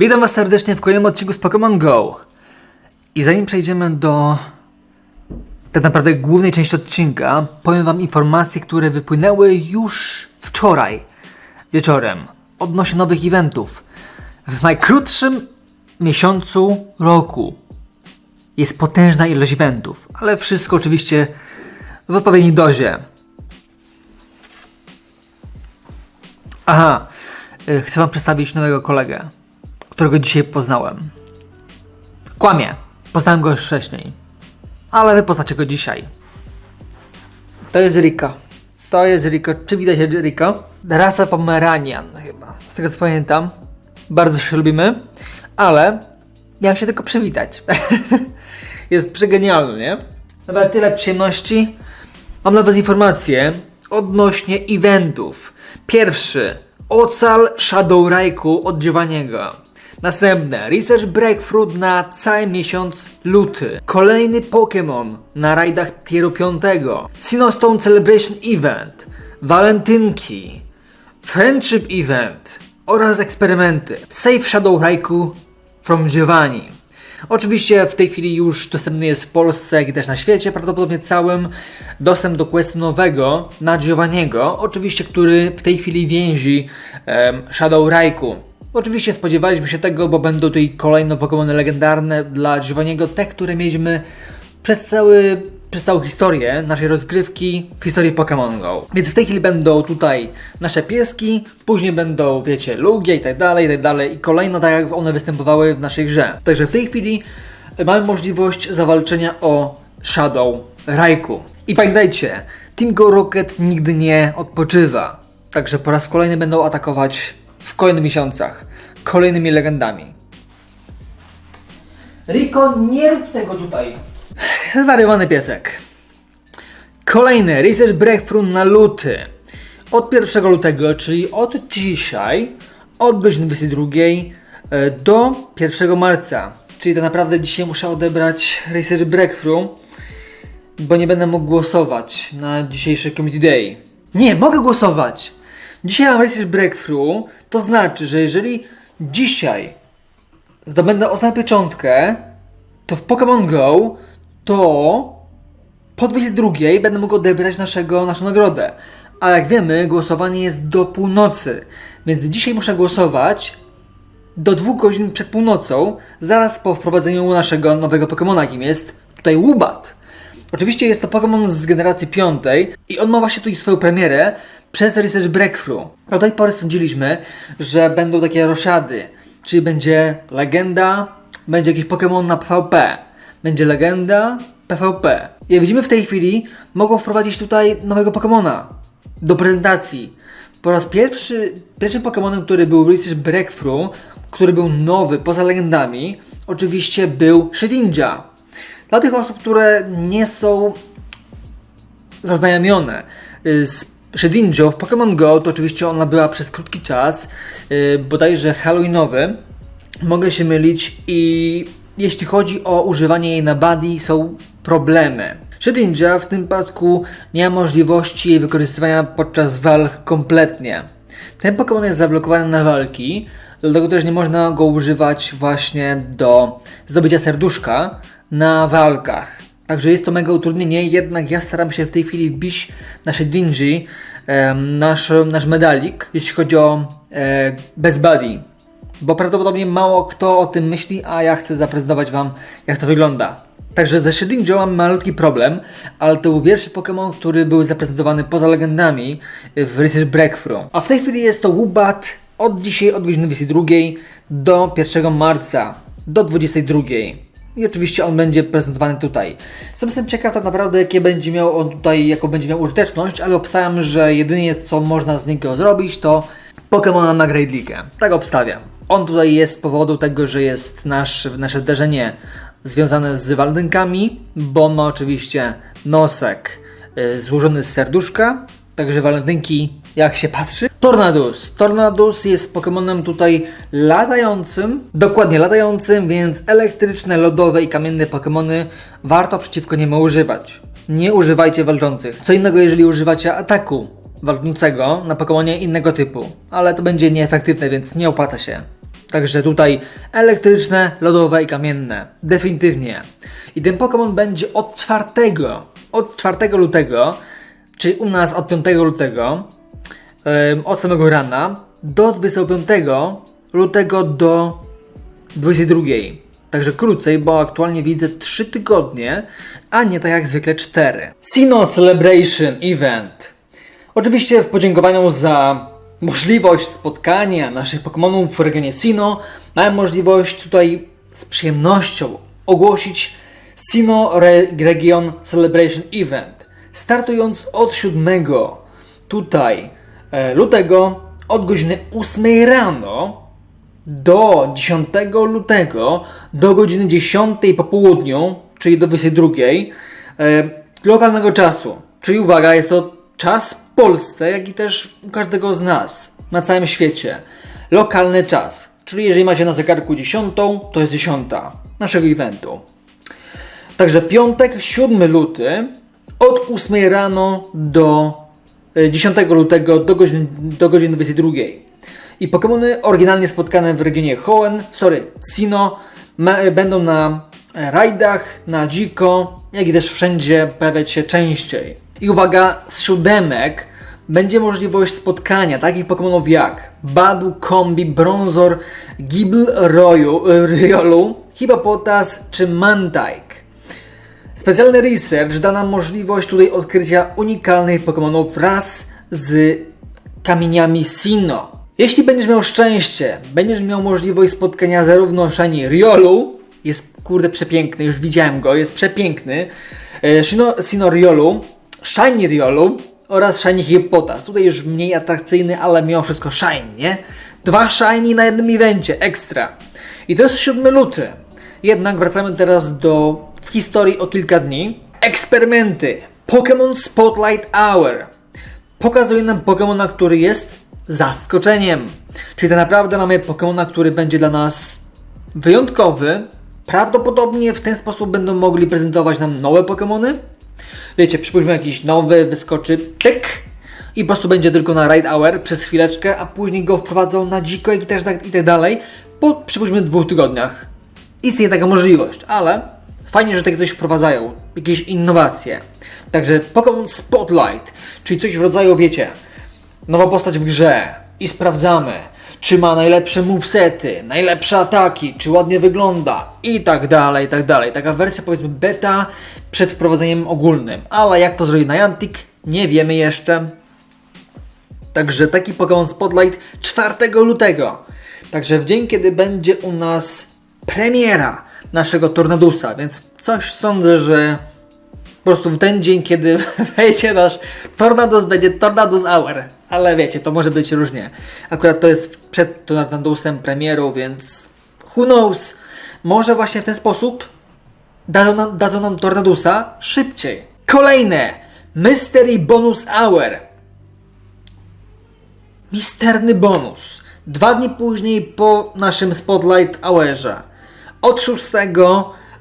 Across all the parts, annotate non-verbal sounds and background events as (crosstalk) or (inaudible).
Witam Was serdecznie w kolejnym odcinku z Pokémon Go. I zanim przejdziemy do tak naprawdę głównej części odcinka, powiem Wam informacje, które wypłynęły już wczoraj wieczorem odnośnie nowych eventów. W najkrótszym miesiącu roku jest potężna ilość eventów, ale wszystko oczywiście w odpowiedniej dozie. Aha, y, chcę Wam przedstawić nowego kolegę, którego dzisiaj poznałem. Kłamie, poznałem go już wcześniej, ale Wy poznacie go dzisiaj. To jest Rika. To jest Riko. Czy widać Riko? Rasa Pomeranian chyba. Z tego co pamiętam. Bardzo się lubimy, ale miałem się tylko przywitać. (laughs) jest przegenialny, nie? Dobra, tyle przyjemności. Mam dla Was informacje odnośnie eventów. Pierwszy. Ocal Shadow Raiku od. Następne. Research Breakthrough na cały miesiąc luty. Kolejny Pokémon na rajdach tieru 5. Sinostone Celebration Event. Walentynki. Friendship Event. Oraz eksperymenty. Save Shadow Raiku from Giovanni. Oczywiście w tej chwili już dostępny jest w Polsce, jak i też na świecie, prawdopodobnie całym, dostęp do questu nowego na Giovanniego, oczywiście, który w tej chwili więzi em, Shadow Raiku. Oczywiście spodziewaliśmy się tego, bo będą tutaj kolejne Pokémony legendarne dla Giovanniego, te, które mieliśmy przez, cały, przez całą historię naszej rozgrywki w historii Pokémon Go. Więc w tej chwili będą tutaj nasze pieski, później będą, wiecie, lugie i tak dalej, i tak dalej, i kolejno tak jak one występowały w naszej grze. Także w tej chwili mamy możliwość zawalczenia o Shadow Raiku. I pamiętajcie, Team Go Rocket nigdy nie odpoczywa. Także po raz kolejny będą atakować w kolejnych miesiącach kolejnymi legendami. Riko, nie rób tego tutaj. Zwariowany piesek. Kolejny Research Breakthrough na luty. Od 1 lutego, czyli od dzisiaj, od godziny 22 e, do 1 marca. Czyli tak naprawdę dzisiaj muszę odebrać Research Breakthrough, bo nie będę mógł głosować na dzisiejszy Committee Day. Nie, mogę głosować! Dzisiaj mam Research Breakthrough, to znaczy, że jeżeli dzisiaj zdobędę ostatnią pieczątkę, to w Pokémon Go to po 22 będę mógł odebrać naszego, naszą nagrodę. A jak wiemy, głosowanie jest do północy, więc dzisiaj muszę głosować do dwóch godzin przed północą, zaraz po wprowadzeniu naszego nowego Pokemona, jakim jest tutaj Łubat. Oczywiście jest to Pokémon z generacji piątej i on ma właśnie tutaj swoją premierę przez Research Breakthrough. Do tej pory sądziliśmy, że będą takie roszady, czyli będzie legenda, będzie jakiś Pokémon na PvP, będzie legenda, PvP. Jak widzimy w tej chwili, mogą wprowadzić tutaj nowego Pokémona do prezentacji. Po raz pierwszy, pierwszym Pokémonem, który był w Research Breakthrough, który był nowy poza legendami, oczywiście był Shedinja. Dla tych osób, które nie są zaznajomione y, Shedinjo w Pokémon Go, to oczywiście ona była przez krótki czas, yy, bodajże halloweenowy. Mogę się mylić i jeśli chodzi o używanie jej na buddy, są problemy. Shedinja w tym przypadku nie ma możliwości jej wykorzystywania podczas walk kompletnie. Ten Pokémon jest zablokowany na walki, dlatego też nie można go używać właśnie do zdobycia serduszka na walkach. Także jest to mega utrudnienie, jednak ja staram się w tej chwili wbić nasze Dingy, nasz, nasz medalik, jeśli chodzi o e, Best Buddy. Bo prawdopodobnie mało kto o tym myśli, a ja chcę zaprezentować Wam, jak to wygląda. Także ze Shedinjo mam malutki problem, ale to był pierwszy Pokémon, który był zaprezentowany poza legendami w Research Breakthrough. A w tej chwili jest to Wubat od dzisiaj, od godziny 22 do 1 marca, do 22. I oczywiście on będzie prezentowany tutaj. Sam jestem ciekaw tak naprawdę, jakie będzie miał on tutaj, jaką będzie miał użyteczność, ale obstawiam, że jedynie co można z niego zrobić, to Pokémona na Great League. Tak obstawiam. On tutaj jest z powodu tego, że jest nasz, nasze uderzenie związane z walentynkami, bo ma oczywiście nosek y, złożony z serduszka, także walentynki jak się patrzy. Tornadus. Tornadus jest Pokemonem tutaj latającym, dokładnie latającym, więc elektryczne, lodowe i kamienne Pokemony warto przeciwko niemu używać. Nie używajcie walczących. Co innego, jeżeli używacie ataku walczącego na Pokemonie innego typu, ale to będzie nieefektywne, więc nie opłaca się. Także tutaj elektryczne, lodowe i kamienne. Definitywnie. I ten Pokémon będzie od 4, od 4 lutego, czyli u nas od 5 lutego, od samego rana, do 25 lutego do 22. Także krócej, bo aktualnie widzę 3 tygodnie, a nie tak jak zwykle 4. Sino Celebration Event. Oczywiście w podziękowaniu za możliwość spotkania naszych Pokémonów w regionie Sino, mamy możliwość tutaj z przyjemnością ogłosić Sino Re Region Celebration Event. Startując od 7 tutaj lutego od godziny 8 rano do 10 lutego do godziny 10 po południu, czyli do 22 e, lokalnego czasu. Czyli uwaga, jest to czas w Polsce, jak i też u każdego z nas na całym świecie. Lokalny czas. Czyli jeżeli macie na zegarku 10, to jest 10 naszego eventu. Także piątek, 7 luty od 8 rano do e, 10 lutego do godziny, do godziny 22. I Pokémony oryginalnie spotkane w regionie Hoenn, sorry, Sino, e, będą na e, rajdach, na dziko, jak i też wszędzie pojawiać się częściej. I uwaga, z siódemek będzie możliwość spotkania takich Pokémonów jak Badu, Kombi, Bronzor, Gibel, Roju, e, Riolu, Hippopotas czy Mantike. Specjalny research da nam możliwość tutaj odkrycia unikalnych Pokémonów wraz z kamieniami Sinnoh. Jeśli będziesz miał szczęście, będziesz miał możliwość spotkania zarówno Shiny Riolu, jest kurde przepiękny, już widziałem go, jest przepiękny, e, Shino, Sinnoh Riolu, Shiny Riolu oraz Shiny Hippopotas. Tutaj już mniej atrakcyjny, ale mimo wszystko Shiny, nie? Dwa Shiny na jednym evencie, ekstra. I to jest 7 luty. Jednak wracamy teraz do w historii o kilka dni. Eksperymenty. Pokémon Spotlight Hour. Pokazuje nam Pokémona, który jest zaskoczeniem. Czyli tak naprawdę mamy Pokémona, który będzie dla nas wyjątkowy. Prawdopodobnie w ten sposób będą mogli prezentować nam nowe Pokémony. Wiecie, przypuśćmy jakiś nowy, wyskoczy tyk i po prostu będzie tylko na Ride Hour przez chwileczkę, a później go wprowadzą na dziko i tak, i tak dalej po przypuśćmy dwóch tygodniach. Istnieje taka możliwość, ale fajnie, że takie coś wprowadzają, jakieś innowacje. Także Pokémon Spotlight, czyli coś w rodzaju, wiecie, nowa postać w grze i sprawdzamy, czy ma najlepsze movesety, najlepsze ataki, czy ładnie wygląda i tak dalej, i tak dalej. Taka wersja powiedzmy beta przed wprowadzeniem ogólnym, ale jak to zrobić na Niantic, nie wiemy jeszcze. Także taki Pokémon Spotlight 4 lutego. Także w dzień, kiedy będzie u nas premiera naszego Tornadusa, więc coś sądzę, że po prostu w ten dzień, kiedy (laughs) wejdzie nasz Tornadus, będzie Tornadus Hour. Ale wiecie, to może być różnie. Akurat to jest przed Tornadusem premierą, więc who knows? Może właśnie w ten sposób dadzą nam, dadzą nam Tornadusa szybciej. Kolejne! Mystery Bonus Hour. Misterny bonus. Dwa dni później po naszym Spotlight Hourze. Od 6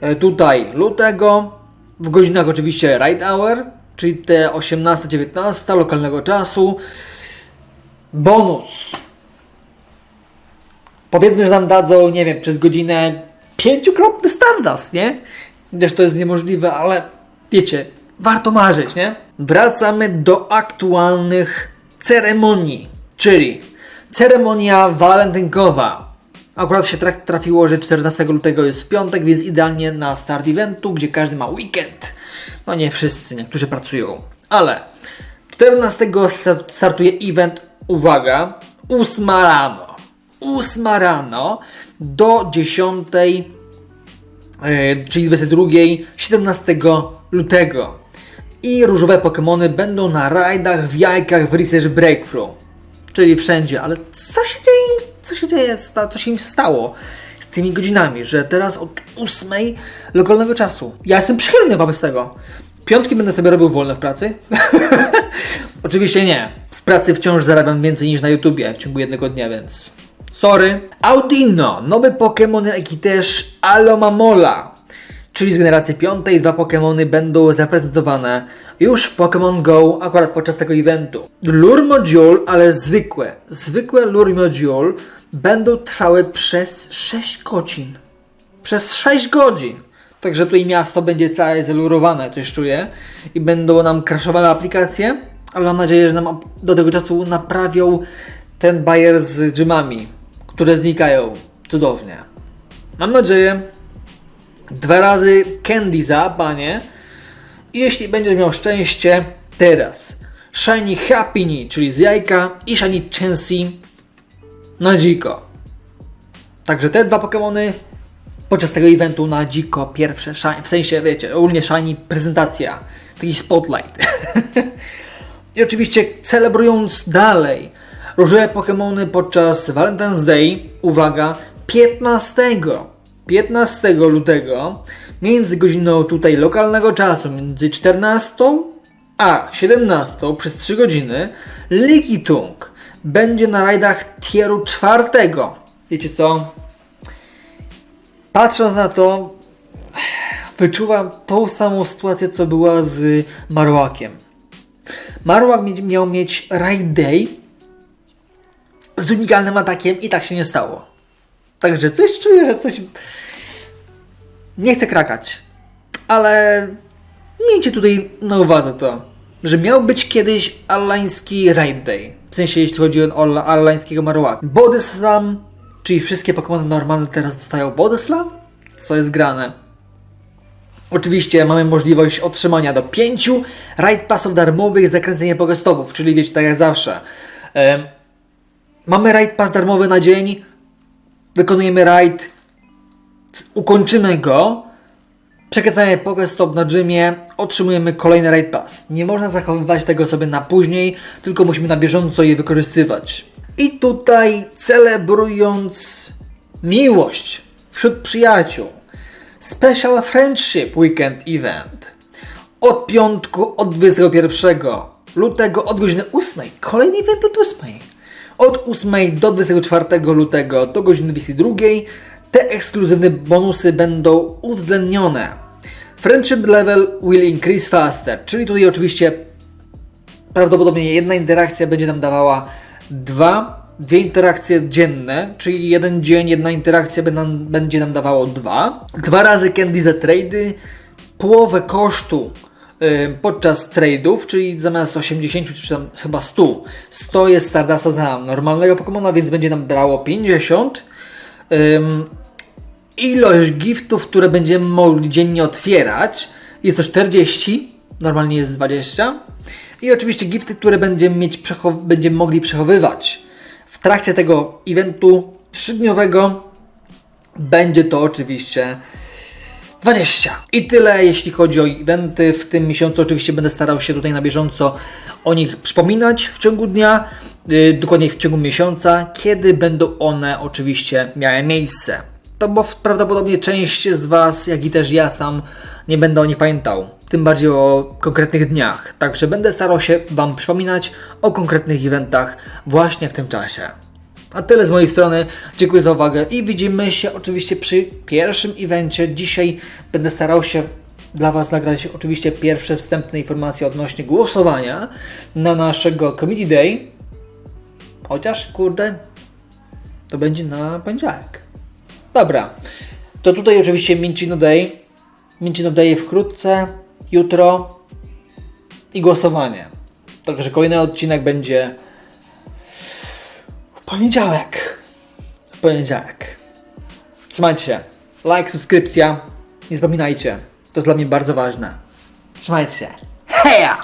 e, tutaj lutego, w godzinach oczywiście Ride Hour, czyli te 18-19 lokalnego czasu. Bonus. Powiedzmy, że nam dadzą, nie wiem, przez godzinę pięciokrotny Stardust, nie? Chociaż to jest niemożliwe, ale wiecie, warto marzyć, nie? Wracamy do aktualnych ceremonii, czyli ceremonia walentynkowa. Akurat się tra- trafiło, że 14 lutego jest piątek, więc idealnie na start eventu, gdzie każdy ma weekend. No nie wszyscy, niektórzy pracują, ale 14 sta- startuje event, uwaga, 8 rano. 8 rano do 10 e, czyli 22, 17 lutego. I różowe Pokémony będą na rajdach, w jajkach, w Research Breakthrough. Czyli wszędzie, ale co się dzieje, co się dzieje, co się im stało z tymi godzinami, że teraz od 8 lokalnego czasu. Ja jestem przychylny wobec tego. Piątki będę sobie robił wolne w pracy. (laughs) Oczywiście nie. W pracy wciąż zarabiam więcej niż na YouTubie w ciągu jednego dnia, więc sorry. Audino, nowy Pokémon, jak i też Alomamola. Czyli z generacji piątej dwa Pokémony będą zaprezentowane już w Pokémon Go akurat podczas tego eventu. Lure Module, ale zwykłe, zwykłe Lure Module będą trwały przez 6 godzin. Przez 6 godzin! Także tutaj miasto będzie całe zelurowane, coś czuję. I będą nam crashowały aplikacje, ale mam nadzieję, że nam do tego czasu naprawią ten bajer z dżymami, które znikają cudownie. Mam nadzieję. Dwa razy candy za, panie. Jeśli będziesz miał szczęście, teraz Shiny Happiny, czyli z jajka i Shiny Chansey na dziko. Także te dwa Pokémony podczas tego eventu na dziko pierwsze, w sensie wiecie, ogólnie Shiny prezentacja, taki spotlight. (laughs) I oczywiście celebrując dalej różowe Pokémony podczas Valentine's Day, uwaga, 15 15 lutego między godziną tutaj lokalnego czasu, między 14 a 17 przez 3 godziny Likitung będzie na rajdach tieru czwartego. Wiecie co? Patrząc na to, wyczuwam tą samą sytuację, co była z Marłakiem. Marłak miał mieć Ride Day z unikalnym atakiem i tak się nie stało. Także coś czuję, że coś. Nie chcę krakać, ale miejcie tutaj na uwadze to, że miał być kiedyś allański Raid Day. W sensie, jeśli chodzi o alla- allańskiego Marowaka. Body Slam, czyli wszystkie Pokémony normalne teraz dostają Body Slam? Co jest grane? Oczywiście mamy możliwość otrzymania do 5 Raid Passów darmowych za kręcenie Pokestopów, czyli wiecie, tak jak zawsze. Mamy Raid Pass darmowy na dzień, wykonujemy raid, ukończymy go, przekręcamy Pokestop na gymie, otrzymujemy kolejny raid pass. Nie można zachowywać tego sobie na później, tylko musimy na bieżąco je wykorzystywać. I tutaj celebrując miłość wśród przyjaciół, Special Friendship Weekend Event od piątku, od 21 lutego, od godziny 8. Kolejny event od 8. Od 8 do 24 lutego do godziny 22. Te ekskluzywne bonusy będą uwzględnione. Friendship level will increase faster, czyli tutaj oczywiście prawdopodobnie jedna interakcja będzie nam dawała dwa, dwie interakcje dzienne, czyli jeden dzień, jedna interakcja będzie nam, dawało dwa. Dwa razy candy za trady, połowę kosztu y, podczas trade'ów, czyli zamiast 80 czy tam chyba 100, 100 jest Stardasta za normalnego Pokemona, więc będzie nam brało 50. Ilość giftów, które będziemy mogli dziennie otwierać jest to 40, normalnie jest 20. I oczywiście gifty, które będziemy, mieć będziemy mogli przechowywać w trakcie tego eventu trzydniowego będzie to oczywiście 20. I tyle jeśli chodzi o eventy. W tym miesiącu oczywiście będę starał się tutaj na bieżąco o nich przypominać w ciągu dnia, yy, dokładniej w ciągu miesiąca, kiedy będą one oczywiście miały miejsce. To bo prawdopodobnie część z Was, jak i też ja sam, nie będę o nich pamiętał. Tym bardziej o konkretnych dniach. Także będę starał się Wam przypominać o konkretnych eventach właśnie w tym czasie. A tyle z mojej strony. Dziękuję za uwagę i widzimy się oczywiście przy pierwszym evencie. Dzisiaj będę starał się dla Was nagrać oczywiście pierwsze wstępne informacje odnośnie głosowania na naszego Committee Day. Chociaż, kurde, to będzie na poniedziałek. Dobra, to tutaj oczywiście Mincino Day. Mincino Day wkrótce, jutro i głosowanie. Także kolejny odcinek będzie poniedziałek. Poniedziałek. Trzymajcie się. Like, subskrypcja. Nie zapominajcie. To dla mnie bardzo ważne. Trzymajcie się. Heja!